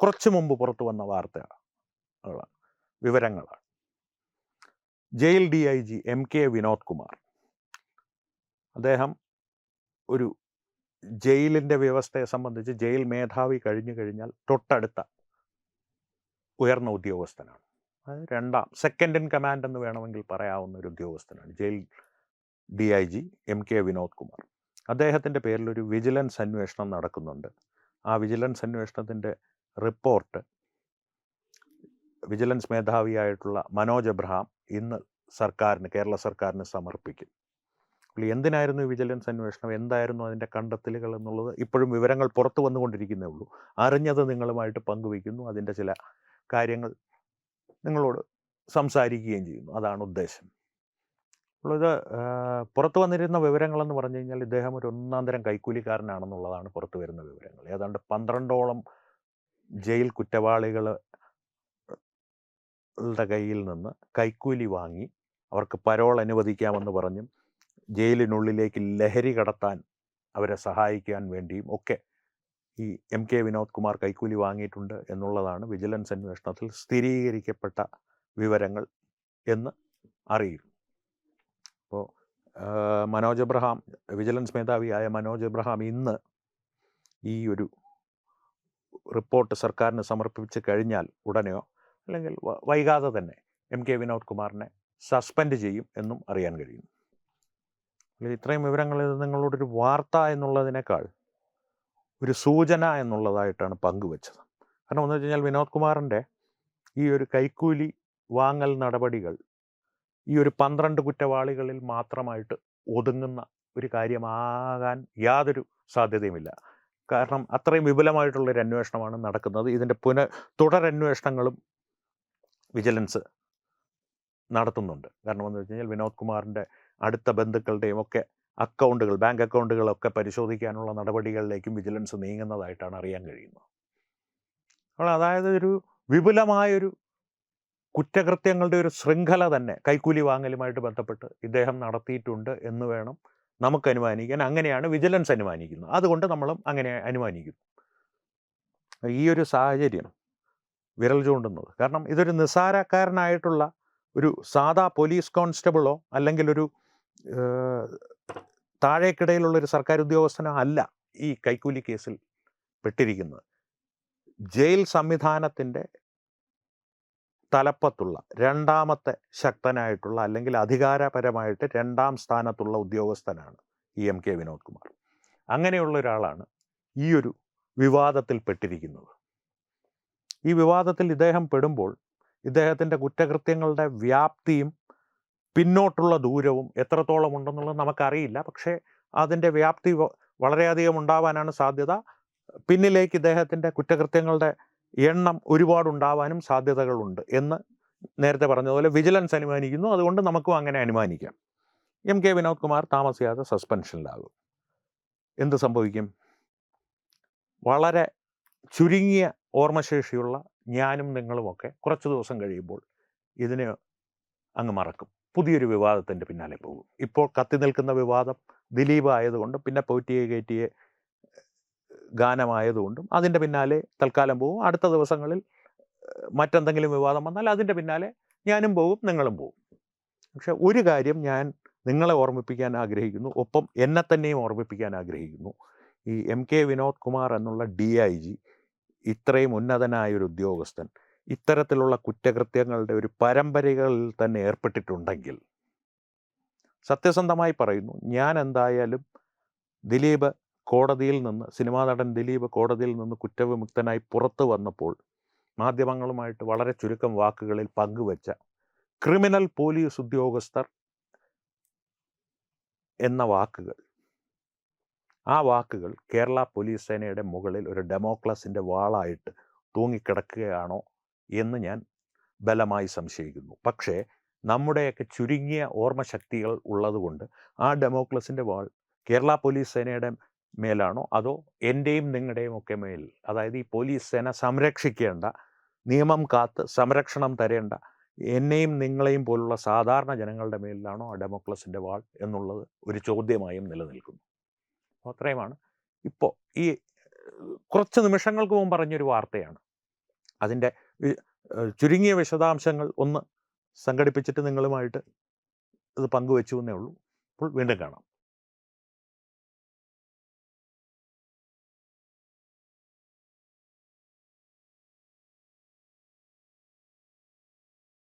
കുറച്ച് മുമ്പ് പുറത്തു വന്ന വാർത്തകളാണ് വിവരങ്ങളാണ്. Jail D I G M K Vinod Kumar. അദ്ദേഹം ഒരു ജയിലിന്റെ വ്യവസ്ഥയെ സംബന്ധിച്ച് ജയിൽ മേധാവി കഴിഞ്ഞു കഴിഞ്ഞാൽ തൊട്ടടുത്ത ഉയർന്ന ഉദ്യോഗസ്ഥനാണ്. അതായത് രണ്ടാം സെക്കൻഡ് ഇൻ കമാൻഡ് എന്ന് വേണമെങ്കിൽ പറയാവുന്ന ഒരു ഉദ്യോഗസ്ഥനാണ് jail D I G M K Vinod Kumar. അദ്ദേഹത്തിന്റെ പേരിൽ ഒരു വിജിലൻസ് അന്വേഷണം നടക്കുന്നുണ്ട്. ആ വിജിലൻസ് അന്വേഷണത്തിന്റെ റിപ്പോർട്ട്. വിജിലൻസ് മേധാവിയായിട്ടുള്ള മനോജ് എബ്രഹാം ഇന്ന് സർക്കാരിന് കേരള സർക്കാരിന് സമർപ്പിക്കും. എന്തിനായിരുന്നു വിജിലൻസ് അന്വേഷണം? എന്തായിരുന്നു അതിന്റെ കണ്ടെത്തലുകൾ എന്നുള്ളത്? ഇപ്പോഴും വിവരങ്ങൾ പുറത്തു വന്നുകൊണ്ടിരിക്കുന്നേ ഉള്ളൂ. അറിഞ്ഞത് നിങ്ങളുമായിട്ട് പങ്കുവയ്ക്കുന്നു. അതിന്റെ ചില കാര്യങ്ങൾ നിങ്ങളോട് സംസാരിക്കുകയും ചെയ്യുന്നു. അതാണ് ഉദ്ദേശം. ഇത് പുറത്തു വന്നിരുന്ന വിവരങ്ങളെന്ന് പറഞ്ഞു കഴിഞ്ഞാൽ ഇദ്ദേഹം ഒരു ഒന്നാം തരം കൈക്കൂലിക്കാരനാണെന്നുള്ളതാണ് പുറത്തു വരുന്ന വിവരങ്ങൾ. ഏതാണ്ട് പന്ത്രണ്ടോളം ജയിൽ കുറ്റവാളികൾ ളുടെ കയ്യിൽ നിന്ന് കൈക്കൂലി വാങ്ങി അവർക്ക് പരോൾ അനുവദിക്കാമെന്ന് പറഞ്ഞും ജയിലിനുള്ളിലേക്ക് ലഹരി കടത്താൻ അവരെ സഹായിക്കാൻ വേണ്ടിയും ഒക്കെ ഈ എം കെ വിനോദ് കുമാർ കൈക്കൂലി വാങ്ങിയിട്ടുണ്ട് എന്നുള്ളതാണ് വിജിലൻസ് അന്വേഷണത്തിൽ സ്ഥിരീകരിക്കപ്പെട്ട വിവരങ്ങൾ എന്ന് അറിയുന്നു അപ്പോൾ മനോജ് എബ്രഹാം വിജിലൻസ് മേധാവിയായ മനോജ് എബ്രഹാം ഇന്ന് ഈ ഒരു റിപ്പോർട്ട് സർക്കാരിന് സമർപ്പിച്ച് കഴിഞ്ഞാൽ ഉടനെയോ അല്ലെങ്കിൽ വൈകാതെ തന്നെ എം കെ വിനോദ് കുമാറിനെ സസ്പെൻഡ് ചെയ്യും എന്നും അറിയാൻ കഴിയും. ഇത്രയും വിവരങ്ങൾ ഇത് നിങ്ങളോടൊരു വാർത്ത എന്നുള്ളതിനേക്കാൾ ഒരു സൂചന എന്നുള്ളതായിട്ടാണ് പങ്കുവച്ചത്. കാരണം എന്ന് വെച്ച് കഴിഞ്ഞാൽ വിനോദ് കുമാറിന്റെ ഈ ഒരു കൈക്കൂലി വാങ്ങൽ നടപടികൾ ഈ ഒരു പന്ത്രണ്ട് കുറ്റവാളികളിൽ മാത്രമായിട്ട് ഒതുങ്ങുന്ന ഒരു കാര്യമാകാൻ യാതൊരു സാധ്യതയുമില്ല. കാരണം അത്രയും വിപുലമായിട്ടുള്ളൊരു അന്വേഷണമാണ് നടക്കുന്നത്. ഇതിന്റെ പുന തുടരന്വേഷണങ്ങളും വിജിലൻസ് നടത്തുന്നുണ്ട്. കാരണം എന്ന് വെച്ച് കഴിഞ്ഞാൽ വിനോദ് കുമാറിന്റെ അടുത്ത ബന്ധുക്കളുടെയും ഒക്കെ അക്കൗണ്ടുകൾ ബാങ്ക് അക്കൗണ്ടുകളൊക്കെ പരിശോധിക്കാനുള്ള നടപടികളിലേക്കും വിജിലൻസ് നീങ്ങുന്നതായിട്ടാണ് അറിയാൻ കഴിയുന്നത്. അപ്പോൾ അതായത് ഒരു വിപുലമായൊരു കുറ്റകൃത്യങ്ങളുടെ ഒരു ശൃംഖല തന്നെ കൈക്കൂലി വാങ്ങലുമായിട്ട് ബന്ധപ്പെട്ട് ഇദ്ദേഹം നടത്തിയിട്ടുണ്ട് എന്ന് വേണം നമുക്ക് അനുമാനിക്കാൻ അങ്ങനെയാണ് വിജിലൻസ് അനുമാനിക്കുന്നത്. അതുകൊണ്ട് നമ്മളും അങ്ങനെ അനുമാനിക്കുന്നു. ഈ ഒരു സാഹചര്യം വിരൽ ചൂണ്ടുന്നത്. കാരണം ഇതൊരു നിസ്സാരക്കാരനായിട്ടുള്ള ഒരു സാധാ പോലീസ് കോൺസ്റ്റബിളോ അല്ലെങ്കിൽ ഒരു താഴേക്കിടയിലുള്ള ഒരു സർക്കാർ ഉദ്യോഗസ്ഥനോ അല്ല ഈ കൈക്കൂലി കേസിൽ പെട്ടിരിക്കുന്നത്. ജയിൽ സംവിധാനത്തിന്റെ തലപ്പത്തുള്ള രണ്ടാമത്തെ ശക്തനായിട്ടുള്ള അല്ലെങ്കിൽ അധികാരപരമായിട്ട് രണ്ടാം സ്ഥാനത്തുള്ള ഉദ്യോഗസ്ഥനാണ് E M K Vinod Kumar അങ്ങനെയുള്ള ഒരാളാണ് ഈ ഒരു വിവാദത്തിൽ പെട്ടിരിക്കുന്നത്. ഈ വിവാദത്തിൽ ഇദ്ദേഹം പെടുമ്പോൾ ഇദ്ദേഹത്തിന്റെ കുറ്റകൃത്യങ്ങളുടെ വ്യാപ്തിയും പിന്നോട്ടുള്ള ദൂരവും എത്രത്തോളം ഉണ്ടെന്നുള്ളത് നമുക്കറിയില്ല. പക്ഷേ അതിന്റെ വ്യാപ്തി വളരെയധികം ഉണ്ടാവാനാണ് സാധ്യത. പിന്നിലേക്ക് ഇദ്ദേഹത്തിന്റെ കുറ്റകൃത്യങ്ങളുടെ എണ്ണം ഒരുപാടുണ്ടാവാനും സാധ്യതകളുണ്ട് എന്ന് നേരത്തെ പറഞ്ഞതുപോലെ വിജിലൻസ് അനുമാനിക്കുന്നു. അതുകൊണ്ട് നമുക്കും അങ്ങനെ അനുമാനിക്കാം. എം കെ വിനോദ് കുമാർ താമസിയാതെ സസ്പെൻഷനിലാകും. എന്ത് സംഭവിക്കും? വളരെ ചുരുങ്ങിയ ഓർമ്മശേഷിയുള്ള ഞാനും നിങ്ങളുമൊക്കെ കുറച്ച് ദിവസം കഴിയുമ്പോൾ ഇതിനെ അങ്ങ് മറക്കും. പുതിയൊരു വിവാദത്തിന്റെ പിന്നാലെ പോകും. ഇപ്പോൾ കത്തി നിൽക്കുന്ന വിവാദം ദിലീപ് ആയതുകൊണ്ട് പിന്നെ പോറ്റിയെ കയറ്റിയെ ഗാനമായതുകൊണ്ടും അതിന്റെ പിന്നാലെ തൽക്കാലം പോവും. അടുത്ത ദിവസങ്ങളിൽ മറ്റെന്തെങ്കിലും വിവാദം വന്നാൽ അതിന്റെ പിന്നാലെ ഞാനും പോവും നിങ്ങളും പോവും. പക്ഷെ ഒരു കാര്യം ഞാൻ നിങ്ങളെ ഓർമ്മിപ്പിക്കാൻ ആഗ്രഹിക്കുന്നു. ഒപ്പം എന്നെ തന്നെയും ഓർമ്മിപ്പിക്കാൻ ആഗ്രഹിക്കുന്നു. ഈ എം കെ വിനോദ് കുമാർ എന്നുള്ള ഡി ഐ ജി ഇത്രയും ഉന്നതനായ ഒരു ഉദ്യോഗസ്ഥൻ ഇത്തരത്തിലുള്ള കുറ്റകൃത്യങ്ങളുടെ ഒരു പരമ്പരകളിൽ തന്നെ ഏർപ്പെട്ടിട്ടുണ്ടെങ്കിൽ സത്യസന്ധമായി പറയുന്നു ഞാൻ എന്തായാലും ദിലീപ് കോടതിയിൽ നിന്ന് സിനിമാ നടൻ ദിലീപ് കോടതിയിൽ നിന്ന് കുറ്റവിമുക്തനായി പുറത്തു വന്നപ്പോൾ മാധ്യമങ്ങളുമായിട്ട് വളരെ ചുരുക്കം വാക്കുകളിൽ പങ്കുവച്ച ക്രിമിനൽ പോലീസ് ഉദ്യോഗസ്ഥർ എന്ന വാക്കുകൾ. ആ വാക്കുകൾ കേരള പോലീസ് സേനയുടെ മുകളിൽ ഒരു ഡെമോക്ലസിന്റെ വാളായിട്ട് തൂങ്ങിക്കിടക്കുകയാണോ എന്ന് ഞാൻ ബലമായി സംശയിക്കുന്നു. പക്ഷേ നമ്മുടെയൊക്കെ ചുരുങ്ങിയ ഓർമ്മശക്തികൾ ഉള്ളതുകൊണ്ട് ആ ഡെമോക്ലസിന്റെ വാൾ കേരള പോലീസ് സേനയുടെ മേലാണോ? അതോ എന്റെയും നിങ്ങളുടെയും ഒക്കെ മേൽ? അതായത് ഈ പോലീസ് സേന സംരക്ഷിക്കേണ്ട നിയമം കാത്ത് സംരക്ഷണം തരേണ്ട എന്നെയും നിങ്ങളെയും പോലുള്ള സാധാരണ ജനങ്ങളുടെ മേലിലാണോ ഡെമോക്രസിന്റെ വാൾ എന്നുള്ളത് ഒരു ചോദ്യമായും നിലനിൽക്കുന്നു. അത്രയുമാണ്. ഇപ്പോൾ ഈ കുറച്ച് നിമിഷങ്ങൾക്ക് മുമ്പ് പറഞ്ഞൊരു വാർത്തയാണ്. അതിന്റെ ചുരുങ്ങിയ വിശദാംശങ്ങൾ ഒന്ന് സംഘടിപ്പിച്ചിട്ട് നിങ്ങളുമായിട്ട് ഇത് പങ്കുവെച്ചു എന്നേ ഉള്ളൂ. അപ്പോൾ വീണ്ടും കാണാം.